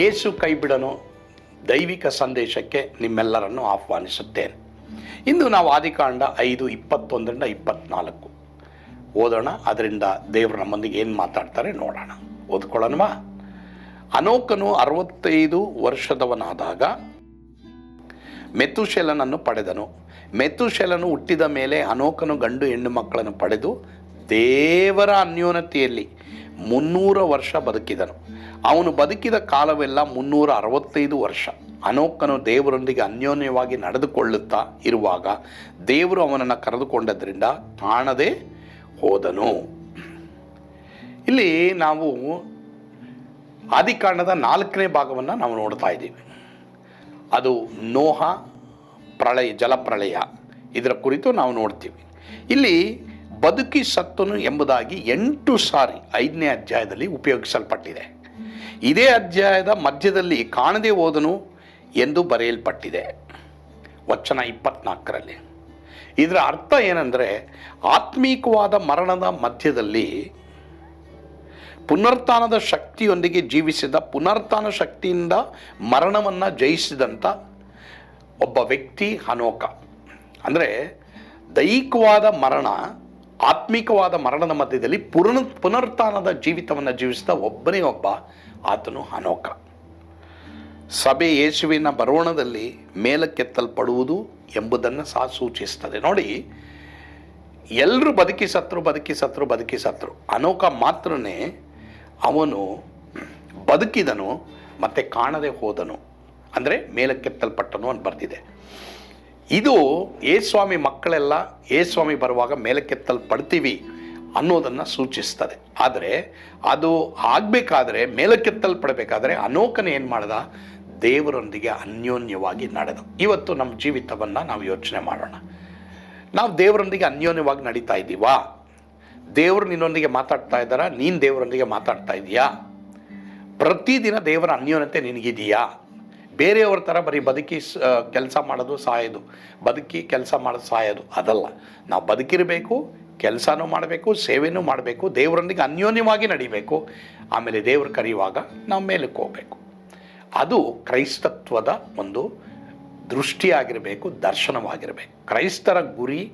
ಯೇಸು ಕೈಬಿಡನು ದೈವಿಕ ಸಂದೇಶಕ್ಕೆ ನಿಮ್ಮೆಲ್ಲರನ್ನು ಆಹ್ವಾನಿಸುತ್ತೇನೆ. ಇಂದು ನಾವು ಆದಿಕಾಂಡ ಐದು, ಇಪ್ಪತ್ತೊಂದರಿಂದ ಇಪ್ಪತ್ನಾಲ್ಕು. ಓದೋಣ, ಅದರಿಂದ ದೇವರು ನಮ್ಮೊಂದಿಗೆ ಏನು ಮಾತಾಡ್ತಾರೆ ನೋಡೋಣ. ಓದ್ಕೊಳ್ಳೋಣವಾ? ಅನೋಕನು ಅರವತ್ತೈದು ವರ್ಷದವನಾದಾಗ ಮೆತುಶೆಲನನ್ನು ಪಡೆದನು. ಮೆತುಶೆಲನು ಹುಟ್ಟಿದ ಮೇಲೆ ಅನೋಕನು ಗಂಡು ಹೆಣ್ಣು ಮಕ್ಕಳನ್ನು ಪಡೆದು ದೇವರ ಅನ್ಯೋನ್ಯತೆಯಲ್ಲಿ ಮುನ್ನೂರ ವರ್ಷ ಬದುಕಿದನು. ಅವನು ಬದುಕಿದ ಕಾಲವೆಲ್ಲ ಮುನ್ನೂರ ಅರವತ್ತೈದು ವರ್ಷ. ಅನೋಕನು ದೇವರೊಂದಿಗೆ ಅನ್ಯೋನ್ಯವಾಗಿ ನಡೆದುಕೊಳ್ಳುತ್ತಾ ಇರುವಾಗ ದೇವರು ಅವನನ್ನು ಕರೆದುಕೊಂಡದ್ರಿಂದ ಕಾಣದೆ ಹೋದನು. ಇಲ್ಲಿ ನಾವು ಆದಿಕಾಂಡದ ನಾಲ್ಕನೇ ಭಾಗವನ್ನು ನಾವು ನೋಡ್ತಾ ಇದ್ದೀವಿ. ಅದು ನೋಹ, ಪ್ರಳಯ, ಜಲಪ್ರಳಯ. ಇದರ ಕುರಿತು ನಾವು ನೋಡ್ತೀವಿ. ಇಲ್ಲಿ ಬದುಕಿ ಸತ್ತನು ಎಂಬುದಾಗಿ ಎಂಟು ಸಾರಿ ಐದನೇ ಅಧ್ಯಾಯದಲ್ಲಿ ಉಪಯೋಗಿಸಲ್ಪಟ್ಟಿದೆ. ಇದೇ ಅಧ್ಯಾಯದ ಮಧ್ಯದಲ್ಲಿ ಕಾಣದೇ ಹೋದನು ಎಂದು ಬರೆಯಲ್ಪಟ್ಟಿದೆ. ವಚನ ಇಪ್ಪತ್ನಾಲ್ಕರಲ್ಲಿ. ಇದರ ಅರ್ಥ ಏನಂದರೆ ಆತ್ಮೀಕವಾದ ಮರಣದ ಮಧ್ಯದಲ್ಲಿ ಪುನರ್ತಾನದ ಶಕ್ತಿಯೊಂದಿಗೆ ಜೀವಿಸಿದ ಪುನರ್ತಾನ ಶಕ್ತಿಯಿಂದ ಮರಣವನ್ನು ಜಯಿಸಿದಂಥ ಒಬ್ಬ ವ್ಯಕ್ತಿ ಹನೋಕ. ಅಂದರೆ ದೈಹಿಕವಾದ ಮರಣ ಆತ್ಮಿಕವಾದ ಮರಣದ ಮಧ್ಯದಲ್ಲಿ ಪುನರ್ ಪುನರುತ್ಥಾನದ ಜೀವಿತವನ್ನು ಜೀವಿಸಿದ ಒಬ್ಬನೇ ಒಬ್ಬ ಆತನು ಅನೋಕ. ಸಭೆ ಯೇಸುವಿನ ಬರೋಣದಲ್ಲಿ ಮೇಲಕ್ಕೆತ್ತಲ್ಪಡುವುದು ಎಂಬುದನ್ನು ಸಹ ಸೂಚಿಸ್ತದೆ. ನೋಡಿ ಎಲ್ಲರೂ ಬದುಕಿ ಸತ್ರು ಬದುಕಿ ಸತ್ರು ಬದುಕಿ ಸತ್ರು. ಅನೋಕ ಮಾತ್ರನೇ ಅವನು ಬದುಕಿದನು, ಮತ್ತೆ ಕಾಣದೆ ಹೋದನು. ಅಂದರೆ ಮೇಲಕ್ಕೆತ್ತಲ್ಪಟ್ಟನು ಅಂತ ಬರ್ತಿದೆ ಇದು ಏಸ್ವಾಮಿ ಮಕ್ಕಳೆಲ್ಲ ಏಸ್ವಾಮಿ ಬರುವಾಗ ಮೇಲಕ್ಕೆತ್ತಲ್ಪಡ್ತೀವಿ ಅನ್ನೋದನ್ನು ಸೂಚಿಸ್ತದೆ. ಆದರೆ ಅದು ಆಗಬೇಕಾದ್ರೆ, ಮೇಲಕ್ಕೆತ್ತಲ್ಪಡಬೇಕಾದ್ರೆ ಅನೋಕನ ಏನು ಮಾಡ್ದ? ದೇವರೊಂದಿಗೆ ಅನ್ಯೋನ್ಯವಾಗಿ ನಡೆದ. ಇವತ್ತು ನಮ್ಮ ಜೀವಿತವನ್ನು ನಾವು ಯೋಚನೆ ಮಾಡೋಣ. ನಾವು ದೇವರೊಂದಿಗೆ ಅನ್ಯೋನ್ಯವಾಗಿ ನಡೀತಾ ಇದ್ದೀವಾ? ದೇವರು ನಿನ್ನೊಂದಿಗೆ ಮಾತಾಡ್ತಾ ಇದ್ದಾರಾ? ನೀನು ದೇವರೊಂದಿಗೆ ಮಾತಾಡ್ತಾ ಇದೀಯಾ ಪ್ರತಿದಿನ ದೇವರ ಅನ್ಯೋನ್ಯತೆ ನಿನಗಿದೆಯಾ? ಬೇರೆಯವ್ರ ಥರ ಬರೀ ಬದುಕಿ ಕೆಲಸ ಮಾಡೋದು ಸಾಯೋದು. ಬದುಕಿ ಕೆಲಸ ಮಾಡೋದು ಸಾಯೋದು, ಅದಲ್ಲ. ನಾವು ಬದುಕಿರಬೇಕು, ಕೆಲಸನೂ ಮಾಡಬೇಕು, ಸೇವೆನೂ ಮಾಡಬೇಕು, ದೇವರೊಂದಿಗೆ ಅನ್ಯೋನ್ಯವಾಗಿ ನಡಿಬೇಕು. ಆಮೇಲೆ ದೇವರು ಕರೆಯುವಾಗ ನಾವು ಮೇಲಕ್ಕೆ ಹೋಗಬೇಕು. ಅದು ಕ್ರೈಸ್ತತ್ವದ ಒಂದು ದೃಷ್ಟಿಯಾಗಿರಬೇಕು, ದರ್ಶನವಾಗಿರಬೇಕು. ಕ್ರೈಸ್ತರ ಗುರಿ,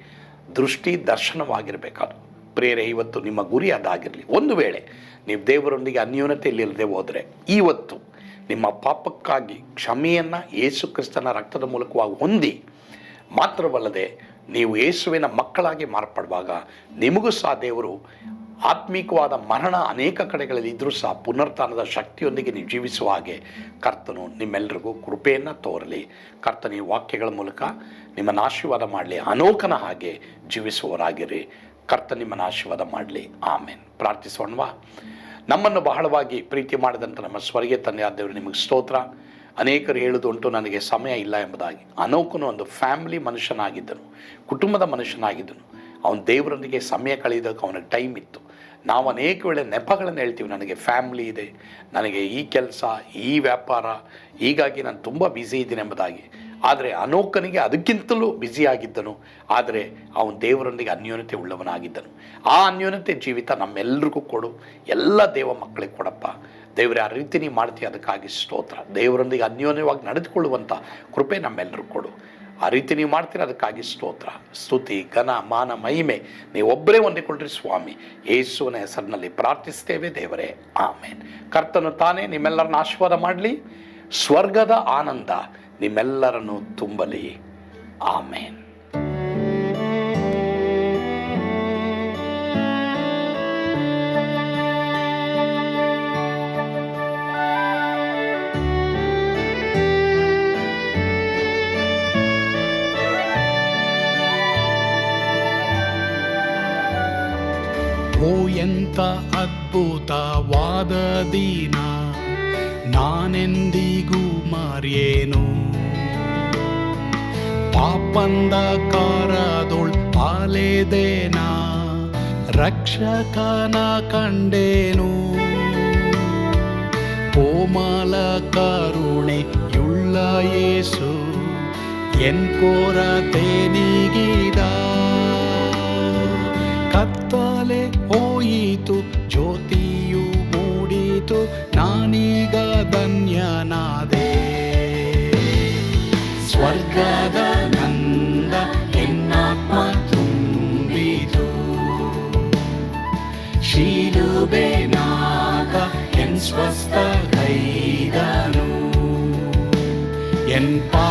ದೃಷ್ಟಿ, ದರ್ಶನವಾಗಿರಬೇಕು ಅದು. ಪ್ರೇರೆ ಇವತ್ತು ನಿಮ್ಮ ಗುರಿ ಅದಾಗಿರಲಿ. ಒಂದು ವೇಳೆ ನೀವು ದೇವರೊಂದಿಗೆ ಅನ್ಯೋನ್ಯತೆಯಲ್ಲಿ ಇಲ್ಲದೆ ಹೋದರೆ ಇವತ್ತು ನಿಮ್ಮ ಪಾಪಕ್ಕಾಗಿ ಕ್ಷಮೆಯನ್ನು ಯೇಸು ಕ್ರಿಸ್ತನ ರಕ್ತದ ಮೂಲಕವಾಗಿ ಹೊಂದಿ, ಮಾತ್ರವಲ್ಲದೆ ನೀವು ಯೇಸುವಿನ ಮಕ್ಕಳಾಗಿ ಮಾರ್ಪಡುವಾಗ ನಿಮಗೂ ಸಹ ದೇವರು ಆತ್ಮೀಕವಾದ ಮರಣ ಅನೇಕ ಕಡೆಗಳಲ್ಲಿ ಇದ್ದರೂ ಸಹ ಪುನರ್ತಾನದ ಶಕ್ತಿಯೊಂದಿಗೆ ನೀವು ಜೀವಿಸುವ ಹಾಗೆ ಕರ್ತನು ನಿಮ್ಮೆಲ್ಲರಿಗೂ ಕೃಪೆಯನ್ನು ತೋರಲಿ. ಕರ್ತನ ಈ ವಾಕ್ಯಗಳ ಮೂಲಕ ನಿಮ್ಮನ್ನು ಆಶೀರ್ವಾದ ಮಾಡಲಿ. ಅನೋಕನ ಹಾಗೆ ಜೀವಿಸುವವರಾಗಿರಿ. ಕರ್ತ ನಿಮ್ಮನ್ನು ಆಶೀರ್ವಾದ ಮಾಡಲಿ. ಆಮೇನ್. ಪ್ರಾರ್ಥಿಸೋಣವಾ. ನಮ್ಮನ್ನು ಬಹಳವಾಗಿ ಪ್ರೀತಿ ಮಾಡಿದಂಥ ನಮ್ಮ ಸ್ವರ್ಗೀಯ ತಂದೆಯಾದ ದೇವರು ನಿಮಗೆ ಸ್ತೋತ್ರ. ಅನೇಕರು ಹೇಳುವುದುಂಟು ನನಗೆ ಸಮಯ ಇಲ್ಲ ಎಂಬುದಾಗಿ. ಅನೋಕನು ಒಂದು ಫ್ಯಾಮಿಲಿ ಮನುಷ್ಯನಾಗಿದ್ದನು, ಕುಟುಂಬದ ಮನುಷ್ಯನಾಗಿದ್ದನು. ಅವನ ದೇವರೊಂದಿಗೆ ಸಮಯ ಕಳೆಯೋದಕ್ಕೆ ಅವನಿಗೆ ಟೈಮ್ ಇತ್ತು. ನಾವು ಅನೇಕ ವೇಳೆ ನೆಪಗಳನ್ನು ಹೇಳ್ತೀವಿ, ನನಗೆ ಫ್ಯಾಮಿಲಿ ಇದೆ, ನನಗೆ ಈ ಕೆಲಸ, ಈ ವ್ಯಾಪಾರ, ಹೀಗಾಗಿ ನಾನು ತುಂಬ ಬ್ಯುಸಿ ಇದ್ದೀನಿ ಎಂಬುದಾಗಿ. ಆದರೆ ಅನೋಕನಿಗೆ ಅದಕ್ಕಿಂತಲೂ ಬ್ಯುಸಿಯಾಗಿದ್ದನು ಆದರೆ ಅವನು ದೇವರೊಂದಿಗೆ ಅನ್ಯೋನ್ಯತೆ ಉಳ್ಳವನಾಗಿದ್ದನು. ಆ ಅನ್ಯೋನ್ಯತೆ ಜೀವಿತ ನಮ್ಮೆಲ್ಲರಿಗೂ ಕೊಡು. ಎಲ್ಲ ದೇವ ಮಕ್ಕಳಿಗೆ ಕೊಡಪ್ಪ. ದೇವರೇ, ಆ ರೀತಿ ನೀ ಮಾಡ್ತಿ ಅದಕ್ಕಾಗಿ ಸ್ತೋತ್ರ. ದೇವರೊಂದಿಗೆ ಅನ್ಯೋನ್ಯವಾಗಿ ನಡೆದುಕೊಳ್ಳುವಂಥ ಕೃಪೆ ನಮ್ಮೆಲ್ಲರಿಗೂ ಕೊಡು. ಆ ರೀತಿ ನೀವು ಮಾಡ್ತೀರ ಅದಕ್ಕಾಗಿ ಸ್ತೋತ್ರ. ಸ್ತುತಿ, ಘನ, ಮಾನ, ಮಹಿಮೆ ನೀವು ಒಬ್ಬರೇ ಹೊಂದಿಕೊಳ್ಳ್ರಿ ಸ್ವಾಮಿ. ಯೇಸುವಿನ ಹೆಸರಿನಲ್ಲಿ ಪ್ರಾರ್ಥಿಸ್ತೇವೆ ದೇವರೇ. ಆಮೇನ್. ಕರ್ತನು ತಾನೇ ನಿಮ್ಮೆಲ್ಲರನ್ನ ಆಶೀರ್ವಾದ ಮಾಡಲಿ. ಸ್ವರ್ಗದ ಆನಂದ. ನಿಮ್ಮೆಲ್ಲರನ್ನು ತುಂಬಲಿ. ಆಮೇನ್. ಓ ಅದ್ಭುತವಾದ ದಿನ. ನಾನೆಂದಿಗೂ ಪಾಪಂದ ಕಾರದೊಳ್ ಪಾಲೆದೇನ? ರಕ್ಷಕನ ಕಂಡೇನು? ಕೋಮಲ ಕರುಣೆಯುಳ್ಳ ಯೇಸು ಎನ್ ಕೊರತೆ ನೀಗಿದ ಕತ್ತಲೆ ಹೋಯಿತು ಜ್ಯೋತಿಯು ಕುರಿತು ನಾನೀಗ ಧನ್ಯನಾದೆ ಸ್ವರ್ಗದ ನಂದ ಎನ್ನಾತ್ಮ ತುಂಬಿತು ಶೀಲುಬೆ ನಾಗ ಎನ್ ಸ್ವಸ್ಥ ಕೈದನು ಎನ್ ಪಾ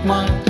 ಎನ್ನಾತ್ಮ